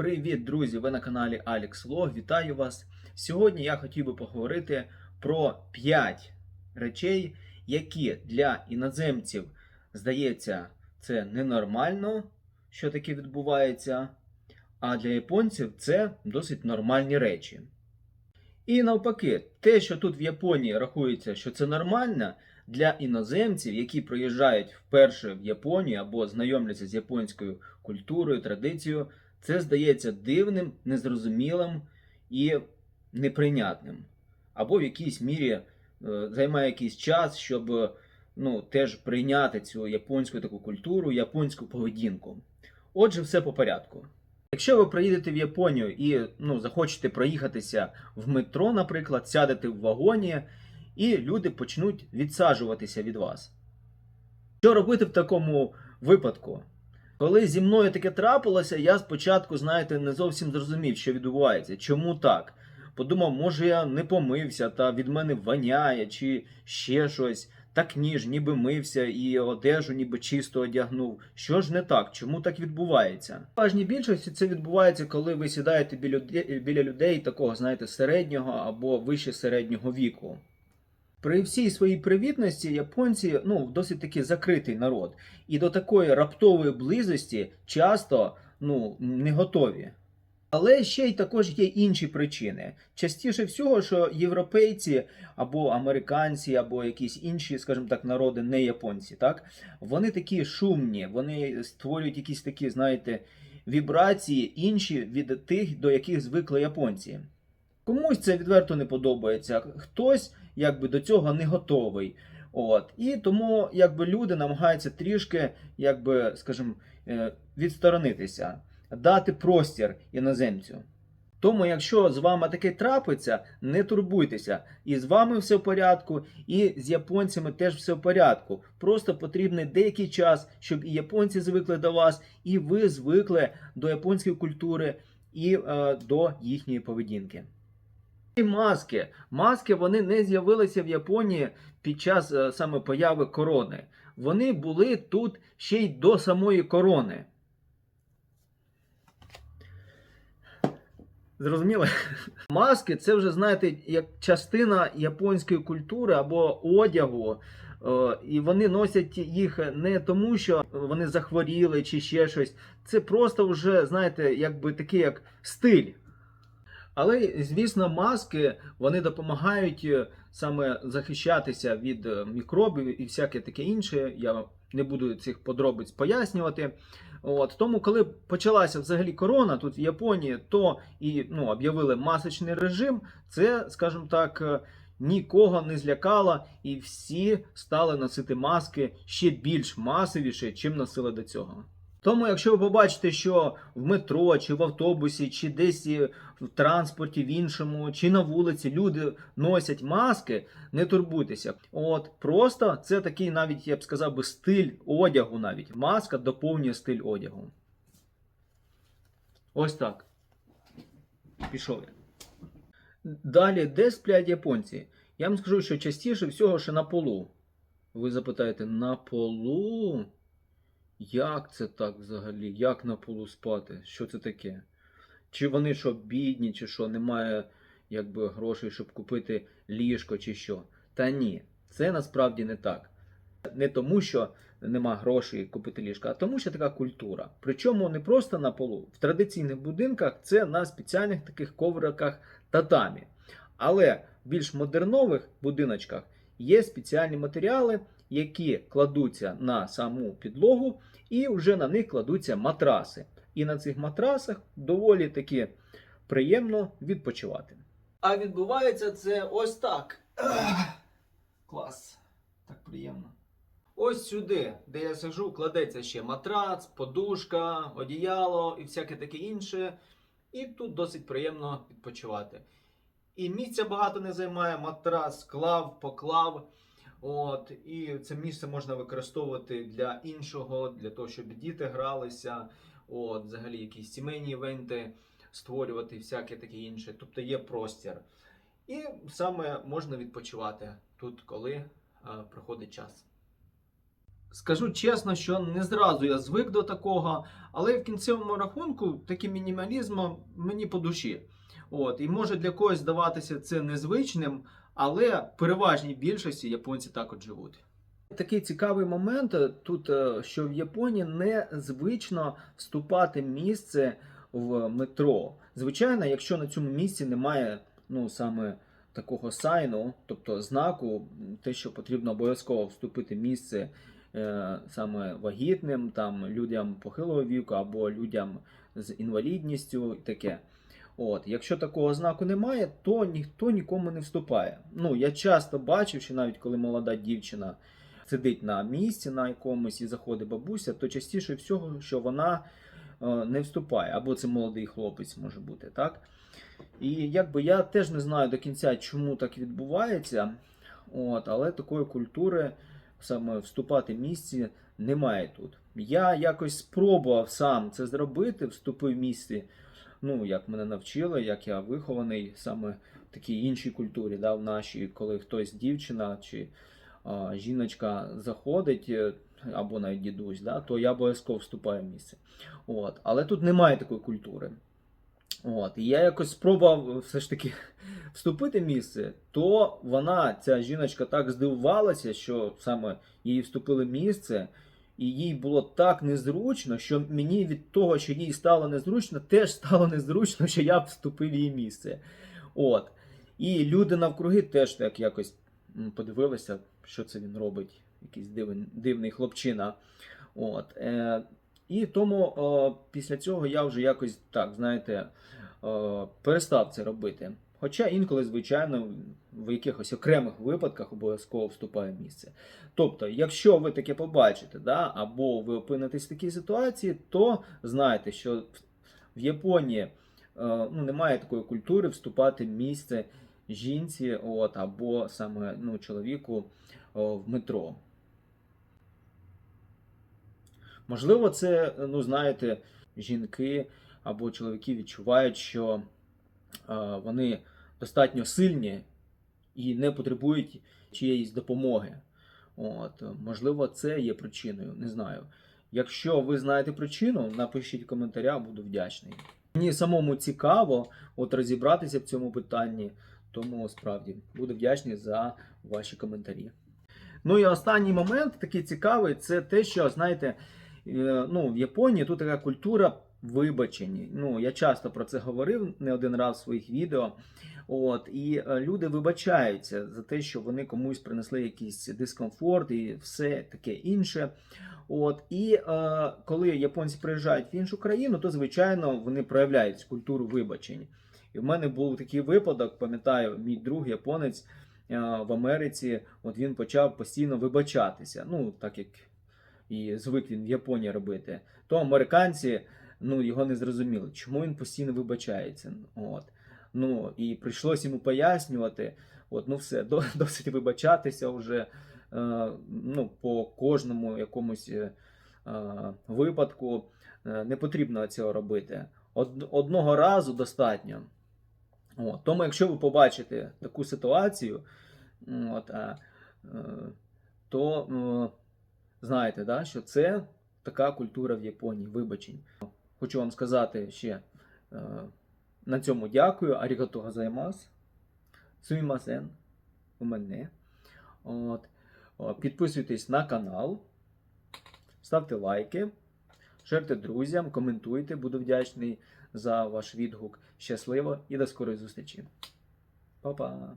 Привіт, друзі! Ви на каналі Alex Log. Вітаю вас! Сьогодні я хотів би поговорити про 5 речей, які для іноземців здається, це ненормально, що таке відбувається, а для японців це досить нормальні речі. І навпаки, те, що тут в Японії рахується, що це нормально, для іноземців, які приїжджають вперше в Японію або знайомляться з японською культурою, традицією, це здається дивним, незрозумілим і неприйнятним. Або в якійсь мірі е, займає якийсь час, щоб е, ну, теж прийняти цю японську таку культуру, японську поведінку. Отже, все по порядку. Якщо ви приїдете в Японію і ну, захочете проїхатися в метро, наприклад, сядете в вагоні, і люди почнуть відсаджуватися від вас. Що робити в такому випадку? Коли зі мною таке трапилося, я спочатку, знаєте, не зовсім зрозумів, що відбувається. Чому так? Подумав, може я не помився, та від мене воняє, чи ще щось. Так ніж, ніби мився і одежу ніби чисто одягнув. Що ж не так? Чому так відбувається? В важній більшості це відбувається, коли ви сідаєте біля людей, такого, знаєте, середнього або вище середнього віку. При всій своїй привітності японці ну, досить таки закритий народ. І до такої раптової близості часто ну, не готові. Але ще й також є інші причини. Частіше всього, що європейці або американці, або якісь інші, скажімо так, народи, не японці, так, вони такі шумні, вони створюють якісь такі, знаєте, вібрації інші від тих, до яких звикли японці. Комусь це відверто не подобається, хтось якби до цього не готовий. От. І тому якби люди намагаються трішки, якби, скажімо, е, відсторонитися, дати простір іноземцю. Тому, якщо з вами таке трапиться, не турбуйтеся. І з вами все в порядку, і з японцями теж все в порядку. Просто потрібний деякий час, щоб і японці звикли до вас, і ви звикли до японської культури і е, до їхньої поведінки. Маски. Маски вони не з'явилися в Японії під час е, саме появи корони. Вони були тут ще й до самої корони. Зрозуміли? Маски це вже, знаєте, як частина японської культури або одягу. Е, І вони носять їх не тому, що вони захворіли чи ще щось. Це просто вже, знаєте, якби такий як стиль. Але, звісно, маски вони допомагають е, саме захищатися від е, мікробів і всяке таке інше. Я не буду цих подробиць пояснювати. От Тому, коли почалася взагалі корона тут в Японії, то і ну, об'явили масочний режим, це, скажімо так, е, нікого не злякало, і всі стали носити маски ще більш масовіше, чим носили до цього. Тому, якщо ви побачите, що в метро, чи в автобусі, чи десь в транспорті, в іншому, чи на вулиці люди носять маски, не турбуйтеся. От просто це такий, навіть я б сказав би, стиль одягу. Навіть маска доповнює стиль одягу. Ось так. Пішов я. Далі, де сплять японці? Я вам скажу, що частіше всього ще на полу. Ви запитаєте, на полу? Як це так взагалі? Як на полу спати? Що це таке? Чи вони що бідні, чи що, немає якби, грошей, щоб купити ліжко, чи що? Та ні, це насправді не так. Не тому, що нема грошей купити ліжко, а тому, що така культура. Причому не просто на полу. В традиційних будинках це на спеціальних таких ковриках татамі. Але в більш модернових будиночках є спеціальні матеріали, які кладуться на саму підлогу, і вже на них кладуться матраси. І на цих матрасах доволі таки приємно відпочивати. А відбувається це ось так. Клас. Так приємно. Ось сюди, де я сижу, кладеться ще матрац, подушка, одіяло і всяке таке інше. І тут досить приємно відпочивати. І місця багато не займає, матрас склав, поклав. От, І це місце можна використовувати для іншого, для того, щоб діти гралися, от, взагалі якісь сімейні івенти створювати, всяке таке інше. Тобто є простір. І саме можна відпочивати тут, коли а, проходить час. Скажу чесно, що не зразу я звик до такого, але в кінцевому рахунку такий мінімалізм мені по душі. От, і може для когось здаватися це незвичним, але в переважній більшості японці так от живуть. Такий цікавий момент е, тут, е, що в Японії незвично вступати місце в метро. Звичайно, якщо на цьому місці немає ну, саме такого сайну, тобто знаку, те, що потрібно обов'язково вступити місце е, саме вагітним, там, людям похилого віку або людям з інвалідністю і таке. От, якщо такого знаку немає, то ніхто нікому не вступає. Ну, я часто бачив, що навіть коли молода дівчина сидить на місці на якомусь і заходить бабуся, то частіше всього, що вона е, не вступає, або це молодий хлопець може бути, так? І якби я теж не знаю до кінця, чому так відбувається, от, але такої культури саме вступати в місці немає тут. Я якось спробував сам це зробити, вступив в місці, ну, як мене навчили, як я вихований саме в такій іншій культурі, да, в нашій, коли хтось дівчина чи а, жіночка заходить, е, або навіть дідусь, да, то я обов'язково вступаю в місце. От. Але тут немає такої культури. От, і я якось спробував все ж таки вступити в місце, то вона, ця жіночка, так здивувалася, що саме їй вступили в місце, і їй було так незручно, що мені від того, що їй стало незручно, теж стало незручно, що я вступив в її місце. От. І люди навкруги теж так якось подивилися, що це він робить, якийсь дивний, дивний хлопчина. От. Е, і тому е, після цього я вже якось так, знаєте, е, перестав це робити. Хоча інколи, звичайно, в якихось окремих випадках обов'язково вступає в місце. Тобто, якщо ви таке побачите, да, або ви опинитесь в такій ситуації, то знайте, що в Японії е, ну, немає такої культури вступати в місце жінці от, або саме ну, чоловіку о, в метро. Можливо, це, ну, знаєте, жінки або чоловіки відчувають, що е, вони достатньо сильні і не потребують чиєїсь допомоги. От, можливо, це є причиною, не знаю. Якщо ви знаєте причину, напишіть в коментарях, буду вдячний. Мені самому цікаво от розібратися в цьому питанні, тому справді буду вдячний за ваші коментарі. Ну і останній момент такий цікавий, це те, що, знаєте, е, ну, в Японії тут така культура вибачень. Ну, я часто про це говорив не один раз в своїх відео. От, і е, люди вибачаються за те, що вони комусь принесли якийсь дискомфорт і все таке інше. От, і е, коли японці приїжджають в іншу країну, то звичайно вони проявляють культуру вибачень. І в мене був такий випадок, пам'ятаю, мій друг японець е, в Америці, от він почав постійно вибачатися. Ну, так як і звик він в Японії робити, то американці ну, його не зрозуміли, чому він постійно вибачається. От. Ну, і прийшлось йому пояснювати, от, ну все, досить вибачатися вже е, ну, по кожному якомусь е, е, випадку. Е, не потрібно цього робити. Од, одного разу достатньо. От. Тому, якщо ви побачите таку ситуацію, от, е, то е, знаєте, да, що це така культура в Японії, вибачень. Хочу вам сказати ще е, на цьому дякую. Арігато газаймас. Сумімасен. У мене. От. Підписуйтесь на канал, ставте лайки, шерте друзям, коментуйте, буду вдячний за ваш відгук. Щасливо і до скорої зустрічі. Па-па!